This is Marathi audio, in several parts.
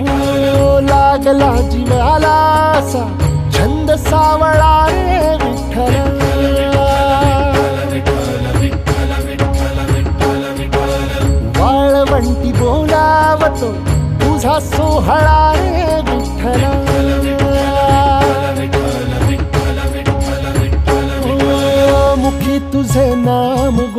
ओ, लागला जीवाला छंद सावळा रे विठ्ठल वाळवंटी बोलावतो तुझा सोहळा रे विठ्ठल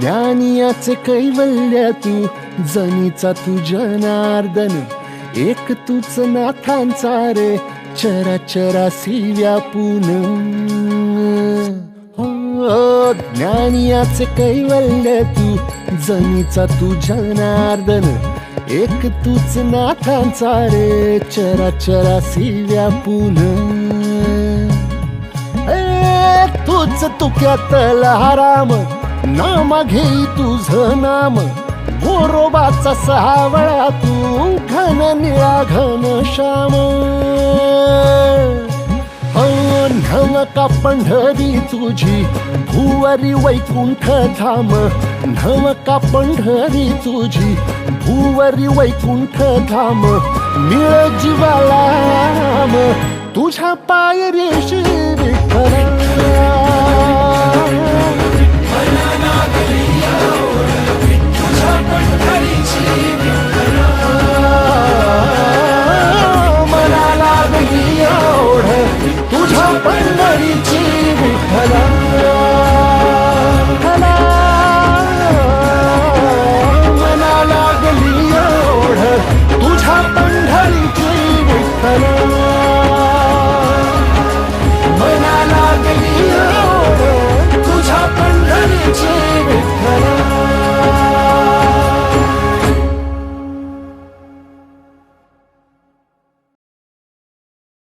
ज्ञानियाचे कैवल्य तू जनीचा तू एक तूच नाथांचा रे चरा चरासी व्यापून हो, हो ज्ञानियाचे कैवल्य तू जनीचा तुझ्या नार्दन एक तूच नाथांचा रे चरा चरासी व्यापून तोच तुक्यात लहाराम. नाम घेई तुझ नाम. गोरोबाचा सहावळा तू. घन निळा घन श्याम. घन का पंढरी तुझी. भुवरी वैकुंठ धाम. नव का पंढरी तुझी. भुवरी वैकुंठ धाम. मिळ जीवाला तुझ्या तुझ्या पायरीशी विठ्ठला